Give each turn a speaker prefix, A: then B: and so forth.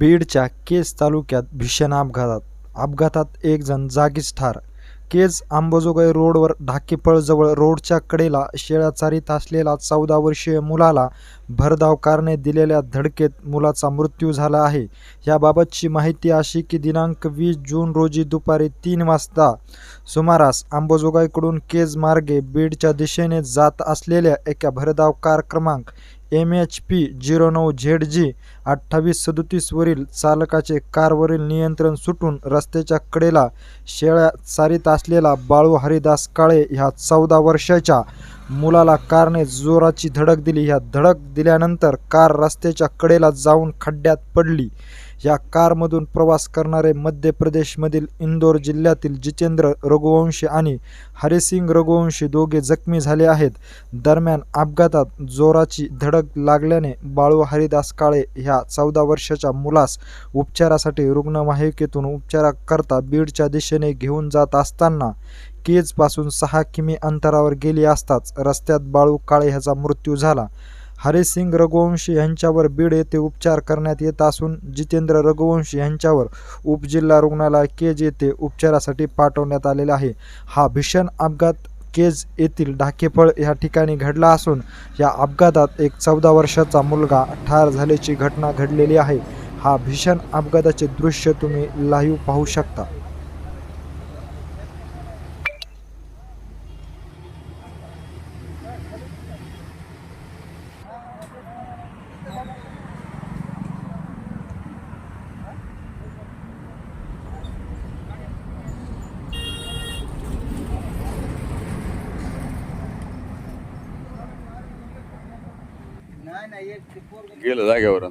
A: बीडच्या केज तालुक्यात भीषण अपघातात. अपघातात एक जण जागीच ठार. केज आंबोजोगाई रोडवर ढाकेपळजवळ रोडच्या कडेला शेळ्या चारीत असलेला चौदा वर्षीय मुलाला भरधाव कारने दिलेल्या धडकेत मुलाचा मृत्यू झाला आहे. याबाबतची माहिती अशी की दिनांक वीस जून रोजी दुपारी तीन वाजता सुमारास आंबोजोगाईकडून केज मार्गे बीडच्या दिशेने जात असलेल्या एका भरधाव कार क्रमांक एम एच पी झिरो नऊ झेड जी अठ्ठावीस सदोतीसवरील चालकाचे कारवरील नियंत्रण सुटून रस्त्याच्या कडेला शेळ्या सारीत असलेला बाळू हरिदास काळे ह्या चौदा वर्षाच्या मुलाला कारने जोराची धडक दिली. ह्या धडक दिल्यानंतर कार रस्त्याच्या कडेला जाऊन खड्ड्यात पडली. या कारमधून प्रवास करणारे मध्य प्रदेशमधील इंदोर जिल्ह्यातील जितेंद्र रघुवंशी आणि हरिसिंग रघुवंशी दोघे जखमी झाले आहेत. दरम्यान अपघातात जोराची धडक लागल्याने बाळू हरिदास काळे ह्या चौदा वर्षाच्या मुलास उपचारासाठी रुग्णवाहिकेतून उपचाराकरता बीडच्या दिशेने घेऊन जात असताना केजपासून सहा किमी अंतरावर गेली असताच रस्त्यात बाळू काळे ह्याचा मृत्यू झाला. हरिसिंग रघुवंशी यांच्यावर बीड येथे उपचार करण्यात येत असून जितेंद्र रघुवंशी यांच्यावर उपजिल्हा रुग्णालय केज येथे उपचारासाठी पाठवण्यात आलेला आहे. हा भीषण अपघात केज येथील ढाकेफळ या ठिकाणी घडला असून या अपघातात एक चौदा वर्षाचा मुलगा ठार झाल्याची घटना घडलेली आहे. हा भीषण अपघाताचे दृश्य तुम्ही लाईव्ह पाहू शकता.
B: गेलं जागेवर